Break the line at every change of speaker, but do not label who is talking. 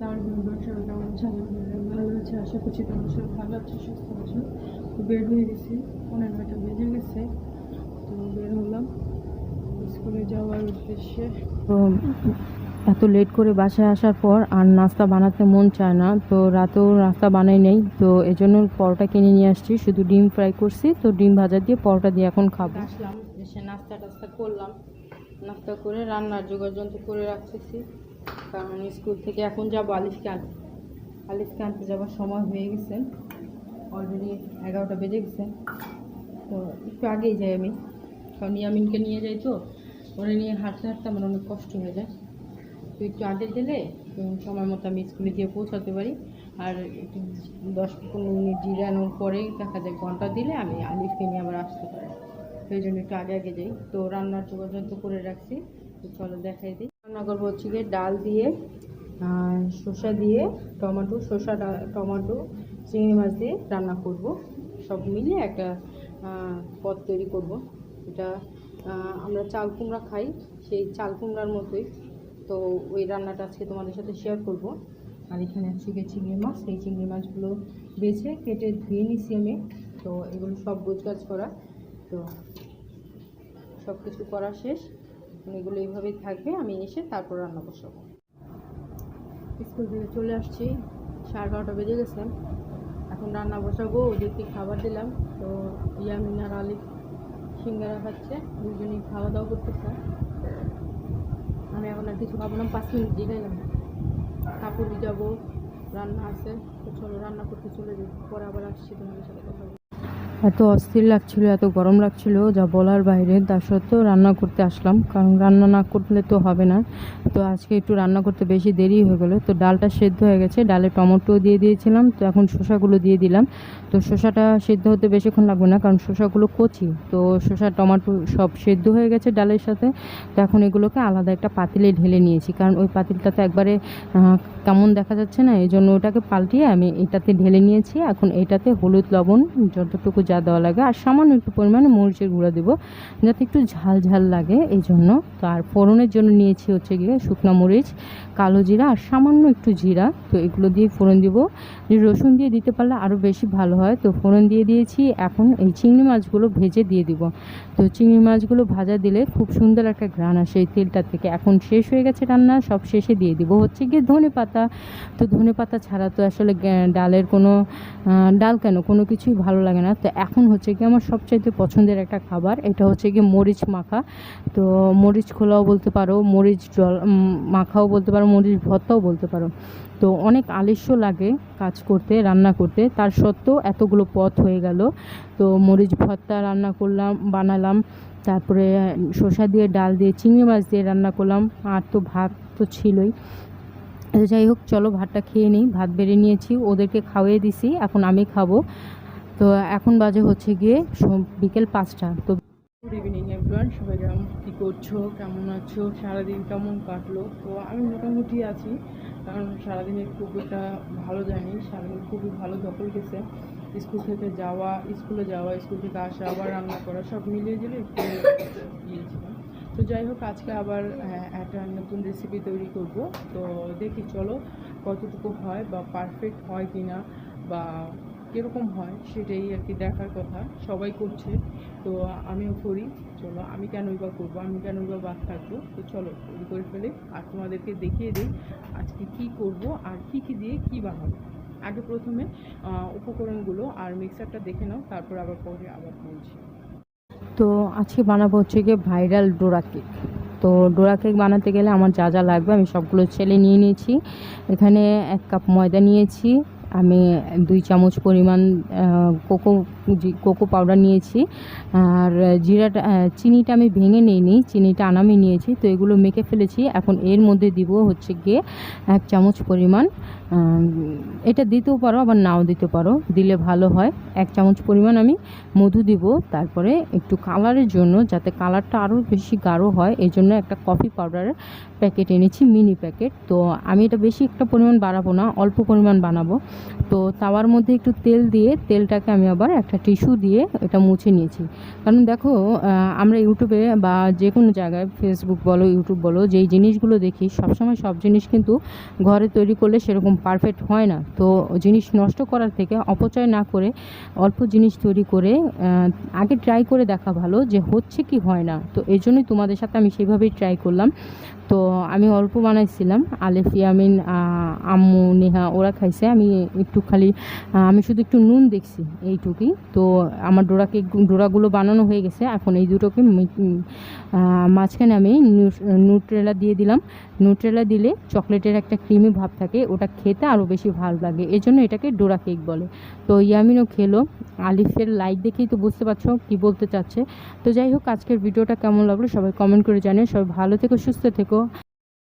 তার জন্য সবাই কেমন আছে আলহামদুলিল্লাহ ভালো আছে আশা করছি তোমার সবাই ভালো আছে সুস্থ আছো। তো বের হয়ে গেছি পনেরো নয়টা বেজে গেছে। তো বের হলাম। স্কুলে যাওয়ার উদ্দেশ্যে।
তো এত লেট করে বাসায় আসার পর আর নাস্তা বানাতে মন চায় না। তো রাতেও নাস্তা বানাই নেই। তো এজন্য পরোটা কিনে নিয়ে আসছি। শুধু ডিম ফ্রাই করছি। তো ডিম ভাজা দিয়ে পরোটা দিয়ে এখন খাব। আসলাম এসে নাস্তা টাস্তা করলাম। নাস্তা করে রান্নার যোগাযন্ত্র করে রাখতেছি। কারণ স্কুল থেকে এখন যাব আলিশকে আনতে আলিশকে আনতে যাওয়ার সময় হয়ে গেছে। অলরেডি এগারোটা বেজে গেছে। তো একটু আগেই যাই আমি। কারণ ইয়ামিনকে নিয়ে যাই তো। ওরা নিয়ে হাঁটতে হাঁটতে আমার অনেক কষ্ট হয়ে যায়। তো একটু আগে গেলে সময় মতো আমি স্কুলে গিয়ে পৌঁছাতে পারি। আর একটু দশ পনেরো মিনিট জিরানোর পরে দেখা যায় ঘণ্টা দিলে আমি আলিফকে নিয়ে আবার আসতে পারি। সেই জন্য একটু আগে আগে যাই। তো রান্নার যোগাযোগ করে রাখছি। তো চলো দেখাই দিই। রান্না করব হচ্ছে গিয়ে ডাল দিয়ে শসা দিয়ে টমেটো, শসা টমেটো, চিংড়ি মাছ দিয়ে রান্না করব। সব মিলিয়ে একটা পদ তৈরি করব। এটা আমরা চাল কুমড়া খাই, সেই চাল কুমড়ার মতোই। তো ওই রান্নাটা আজকে তোমাদের সাথে শেয়ার করব। আর এখানে আছে গিয়ে চিংড়ি মাছ, সেই চিংড়ি মাছগুলো বেছে কেটে ধুয়ে নিছি আমি। তো এগুলো সব গোছগাছ করা। তো সব কিছু করা শেষ। এগুলো এইভাবেই থাকবে, আমি এসে তারপর রান্না বসাবো। স্কুল থেকে চলে আসছি, সাড়ে বারোটা বেজে গেছে। এখন রান্না বসাবো, ওদেরকে খাবার দিলাম। তো ইয়ামিন আর আলিফ সিঙ্গারা খাচ্ছে, দুজনেই খাওয়া দাওয়া করতেছে। আমি এখন আর কিছু খাব না, পাঁচ মিনিট জিগাইলাম কাপড় যাব রান্না আছে, তো চলো রান্না করতে চলে যাই। পরে আবার আসছি তোমাদের সাথে কথা। এত অস্থির লাগছিল, এত গরম লাগছিল, যা বলার বাইরে। তা সত্ত্বেও রান্না করতে আসলাম, কারণ রান্না না করলে তো হবে না। তো আজকে একটু রান্না করতে বেশি দেরি হয়ে গেলো। তো ডালটা সেদ্ধ হয়ে গেছে, ডালে টমেটো দিয়ে দিয়েছিলাম, তো এখন শসাগুলো দিয়ে দিলাম। তো শসাটা সেদ্ধ হতে বেশিক্ষণ লাগবে না, কারণ শসাগুলো কচি। তো শসা, টমেটো সব সেদ্ধ হয়ে গেছে ডালের সাথে। তো এখন এগুলোকে আলাদা একটা পাতিলে ঢেলে নিয়েছি, কারণ ওই পাতিলটা তো একবারে কেমন দেখা যাচ্ছে না। এই জন্য ওটাকে পাল্টিয়ে আমি এটাতে ঢেলে নিয়েছি। এখন এটাতে হলুদ, লবণ, যতটুকু যা দেওয়া লাগে আর সামান্য একটু পরিমাণে মরিচের গুঁড়া দেবো, যাতে একটু ঝাল ঝাল লাগে এই জন্য। তো আর ফোড়নের জন্য নিয়েছি হচ্ছে গিয়ে শুকনো মরিচ, কালো জিরা আর সামান্য একটু জিরা। তো এগুলো দিয়ে ফোড়ন দিব। রসুন দিয়ে দিতে পারলে আরও বেশি ভালো হয়। তো ফোড়ন দিয়ে দিয়েছি, এখন এই চিংড়ি মাছগুলো ভেজে দিয়ে দিব। তো চিংড়ি মাছগুলো ভাজা দিলে খুব সুন্দর একটা ঘ্রাণ আসে এই তেলটা থেকে। এখন শেষ হয়ে গেছে রান্না, সব শেষে দিয়ে দিব। হচ্ছে গিয়ে ধনে পাতা। তো ধনে পাতা ছাড়া তো আসলে ডালের কোনো ডাল কেন? কোনো কিছুই ভালো লাগে না। তো এখন হচ্ছে কি আমার সবচাইতে পছন্দের একটা খাবার, এটা হচ্ছে গিয়ে মরিচ মাখা। তো মরিচ খোলাও বলতে পারো, মরিচ জল মাখাও বলতে পারো, মরিচ ভর্তাও বলতে পারো। তো অনেক আলস্য লাগে কাজ করতে, রান্না করতে, তার সত্ত্বেও এতগুলো পথ হয়ে গেল। তো মরিচ ভর্তা রান্না করলাম, বানালাম, তারপরে শসা দিয়ে ডাল দিয়ে, চিংড়ি মাছ দিয়ে রান্না করলাম, আর তো ভাত তো ছিলই। যাই হোক, চলো ভাতটা খেয়ে নিই, ভাত বেড়ে নিয়েছি, ওদেরকে খাওয়িয়ে দিছি, এখন আমি খাব। তো এখন বাজে হচ্ছে গিয়ে বিকেল পাঁচটা। তো
গুড ইভিনিং এভরিওয়ান সবাই কেমন কী করছ? কেমন আছো? সারাদিন কেমন কাটলো? তো আমি মোটামুটি আছি কারণ সারাদিনে খুব একটা ভালো জানি সারাদিন খুবই ভালো দখল গেছে। স্কুল থেকে যাওয়া স্কুলে যাওয়া স্কুল থেকে আসা আবার রান্না করা সব মিলিয়ে গেলে একটু গিয়েছিলাম। তো যাই হোক আজকে আবার আহ, একটা নতুন রেসিপি তৈরি করব। তো দেখি চলো কতটুকু হয় বা পারফেক্ট হয় কি না বা কীরকম হয় সেটাই আর কি দেখার কথা। সবাই করছে। তো আমিও করি। চলো, আমি কেনই বা করব? আমি কেনই বা বাদ থাকব? তো চলো, তৈরি করে ফেলে। আর তোমাদেরকে দেখিয়ে দিই আজকে কি করব আর কি কি দিয়ে কি বানাবো। আগে প্রথমে উপকরণগুলো আর মিক্সারটা দেখে নাও, তারপর আবার পরে আবার বলছি।
তো আজকে বানাবো হচ্ছে গিয়ে ভাইরাল ডোরা কেক। তো ডোরা কেক বানাতে গেলে আমার যা যা লাগবে আমি সবগুলো ছেলে নিয়ে নিয়েছি। এখানে এক কাপ ময়দা নিয়েছি আমি দুই চামচ পরিমাণ কোকো কোকো পাউডার নিয়েছি, আর জিরাটা চিনিটা আমি ভেঙে নিইনি, চিনিটা আনামি নিয়েছি, তো এগুলো মেখে ফেলেছি। এখন এর মধ্যে দিব হচ্ছে গিয়ে এক চামচ পরিমাণ এটা দিতেও পারো, আবার নাও দিতে পারো, দিলে ভালো হয়। এক চামচ পরিমাণ আমি মধু দিব, তারপরে একটু কালারের জন্য, যাতে কালারটা আরও বেশি গাঢ় হয় এই জন্য একটা কফি পাউডারের প্যাকেট এনেছি, মিনি প্যাকেট। তো আমি এটা বেশি একটা পরিমাণ বাড়াবো না, অল্প পরিমাণ বানাবো। তো তাওয়ার মধ্যে একটু তেল দিয়ে, তেলটাকে আমি আবার একটা একটা টিস্যু দিয়ে এটা মুছে নিয়েছি। কারণ দেখো আমরা ইউটিউবে বা যে কোনো জায়গায় ফেসবুক বলো ইউটিউব বলো যেই জিনিসগুলো দেখি সবসময় সব জিনিস কিন্তু ঘরে তৈরি করলে সেরকম পারফেক্ট হয় না। তো জিনিস নষ্ট করার থেকে অপচয় না করে অল্প জিনিস তৈরি করে আগে ট্রাই করে দেখা ভালো যে হচ্ছে কি হয় না। তো এই জন্যই তোমাদের সাথে আমি সেইভাবেই ট্রাই করলাম। তো আমি অল্প বানাইছিলাম আলেফ আহ, আম্মু নেহা ওরা খাইছে। আমি একটু খালি আমি শুধু একটু নুন দেখছি এইটুকুই। তো আমার ডোরা কেক ডোরাগুলো বানানো হয়ে গেছে। এখন এই দুটোকে মাঝখানে আমি নিউ- নিউট্রেলা দিয়ে দিলাম। নিউট্রেলা দিলে চকলেটের একটা ক্রিমি ভাব থাকে, ওটা খেতে আরও বেশি ভালো লাগে। এই জন্য এটাকে ডোরা কেক বলে। তো ইয়ামিনও খেলো। আলিফের লাইক দেখেই তো বুঝতে পারছ কি বলতে চাচ্ছে। তো যাই হোক, আজকের ভিডিওটা কেমন লাগল সবাই কমেন্ট করে জানিও। সবাই ভালো থেকো, সুস্থ থেকো।